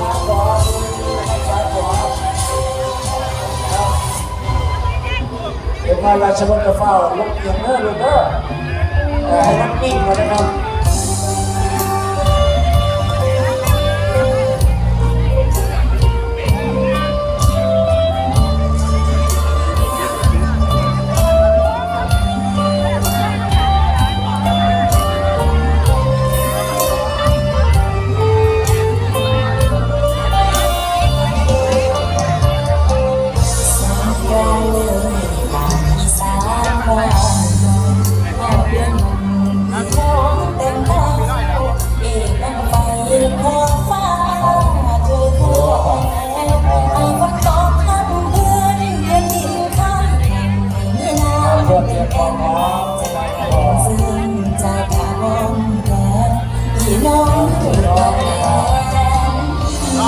ซ้ายขวาซ้ายขวาดูดีๆนะครับซ้ายวาครับเป็นมาราชบัณฑิตเฝ้าลงเอียงเด้อลูกเด้อเอ่อให้มันนิ่งมานะครับ แดดพี่น้องคือกันแล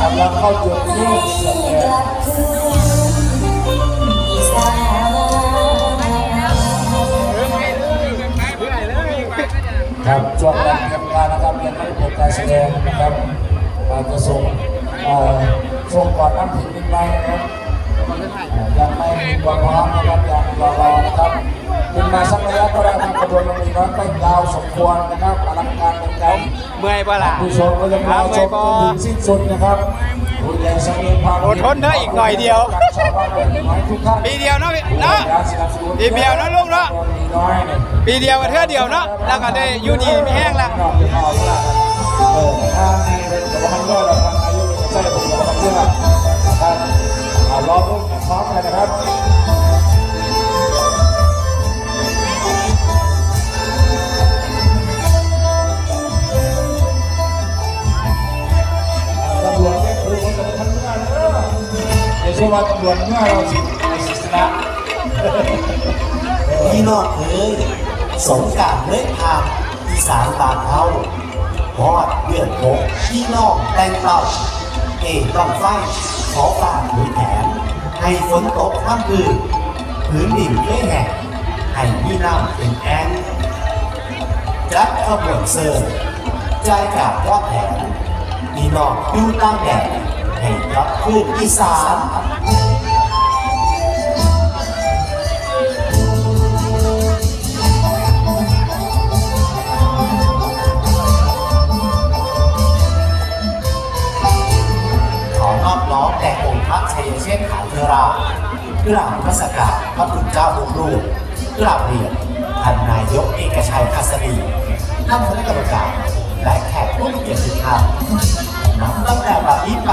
กำลังเข้าจุดที่เสร็จกลับคืนอีสานครับช่วงการเรียมการนะครับยังไม่ได้เปิดการแสดงนะครับอาจจะส่งส่งก่อนน้ำถึงนิดหน่อยนะครับ ความพร้อมนะครับยังรอรอนะครับขึ้นมาสักระยะก็ได้ครับกระบวนการนี้น้อยก็ยาวสมควรนะครับอลังการเป็นการเมื่อยป่ะล่ะผู้ชมก็ยังรอชมจนถึงสิ้นสุดนะครับผู้ใหญ่สมีพาอดทนเถอะอีกหน่อยเดียวชาวบ้านเป็นน้อยทุกท่านปีเดียวเนาะพี่เนาะปีเดียวนะลูกเนาะน้อยเนี่ยปีเดียวกับเท่าเดียวเนาะแล้วก็ได้อยู่ดีไม่แห้งละ เอ้ยสงการเล่นทางอีสานบานเฮาพอดเลือดโกพี่น้องแตงเต่าเอต้องไฟขอฝากหรือแถมให้ฝนตกข้ามคืนพื้นดินไม่แห้งให้พี่น้ำเป็นแอนจัดขบวนเสิร์ฟใจายจากยอดแถมพี่น้องอยู่ตามแดดให้กลับคืนอีสาน กราบเรียนท่านนายกเอกชัยคัสดีท่านคณะกรรมการ และแขกผู้มีเกียรติทุกท่านนับตั้งแต่บัดนี้ไป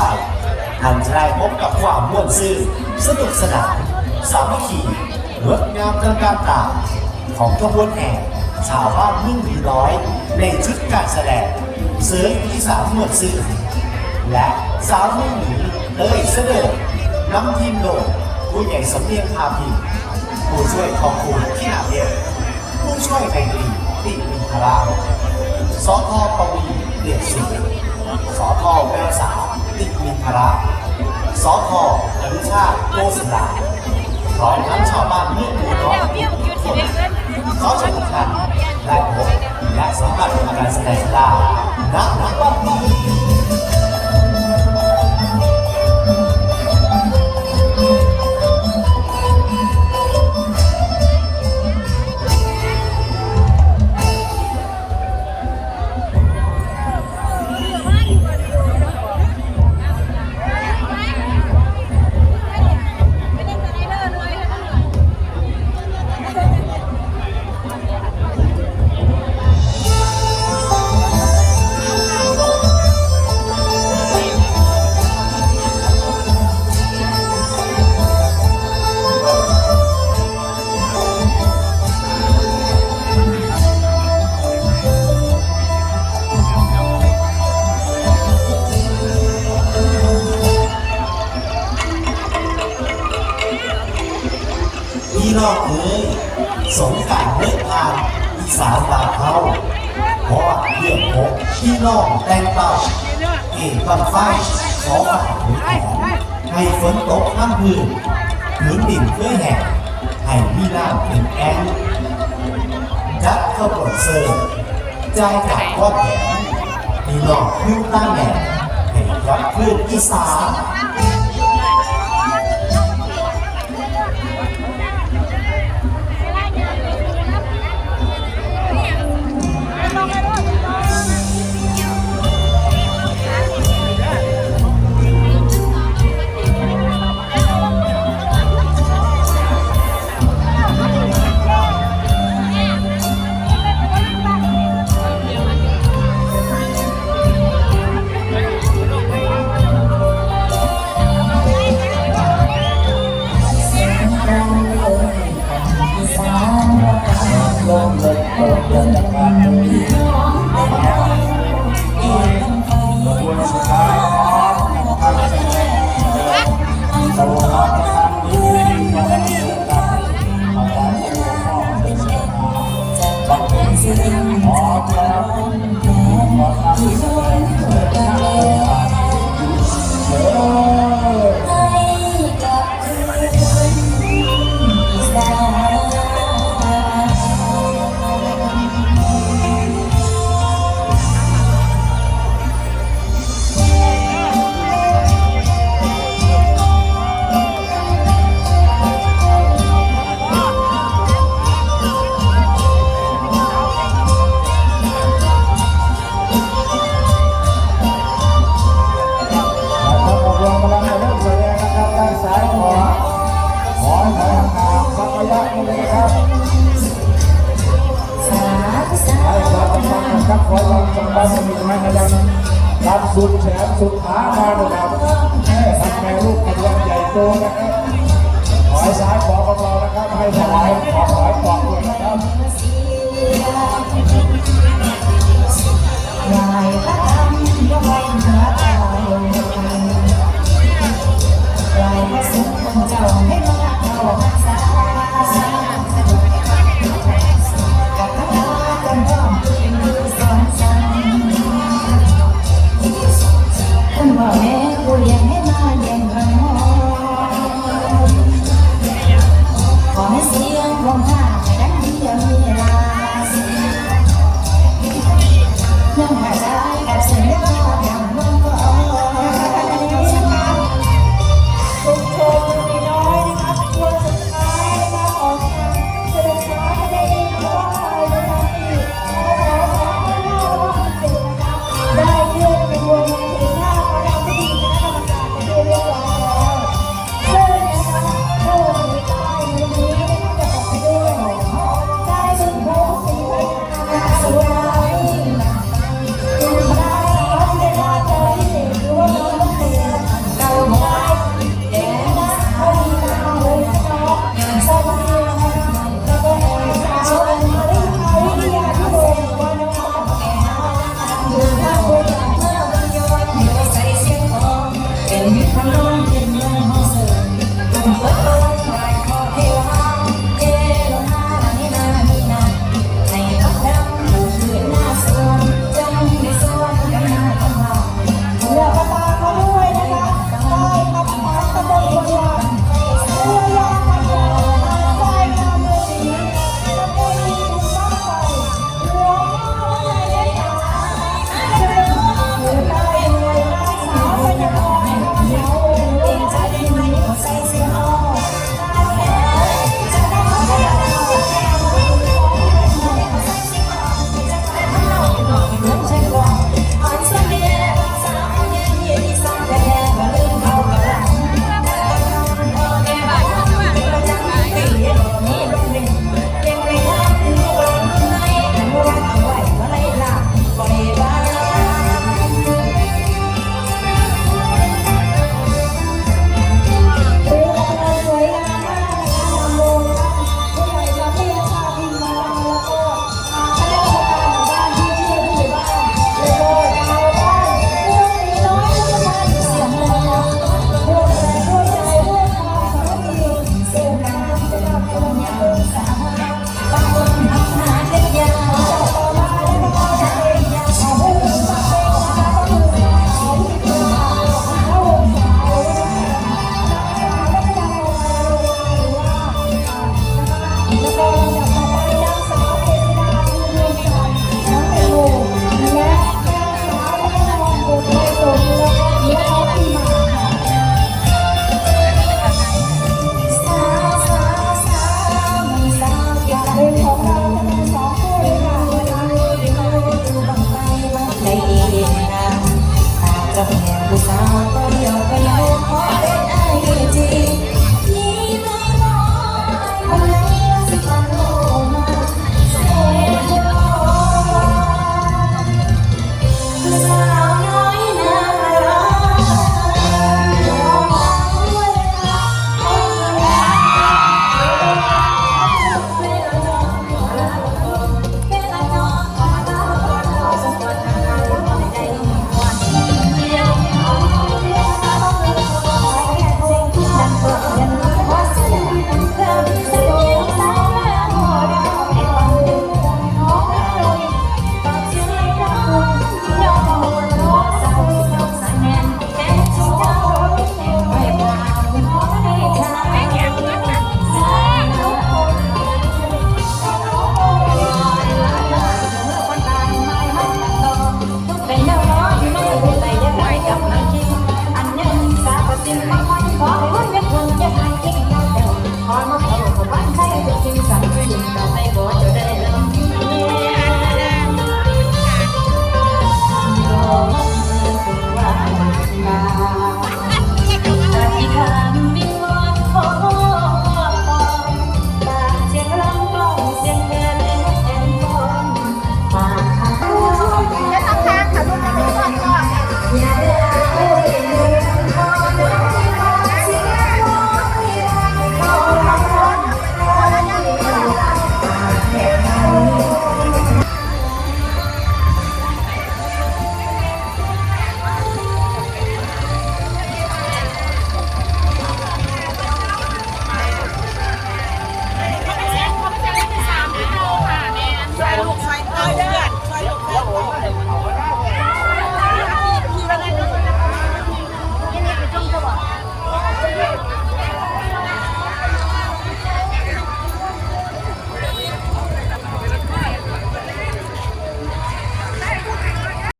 ท่านจะได้พบกับความม่วนซื่นสนุกสนานสามัคคีงดงามตระการตาของขบวนแห่ชาวบ้านมืองผีน้อย ในชุดการแสดงเสืออีสานม่วนซื่นและสาวมืองหนีเต้ยเสด็จนำทีมโดยผู้ใหญ่สำเนียงพาพิมพ์ ผู้ช่วยของคุณที่นาเดียผู้ช่วยไทยดีติมินทราสอทอปวีเดียดศรีสอทอแววสาวติมินทราสอทออนุชาโกสดาพร้อมทั้งชาวบ้านเมืองหมู่น้อยทุกคนเขาจะทุกท่านได้พบและสัมผัสกับการแสดงได้ณวันนี้ เต่าเอกบังไฟขอฝ่ากหรือแถมให้ฝนตกข้ามพื้นพื้นดินเพื่อแห่ให้พี่น้ำเป็นแอนจัดขบวนเซอร์ฟใจายกับว่าแผนมีหลอกพื้นตั้งแหน่ให้รับพื้นอีสาน ลมเ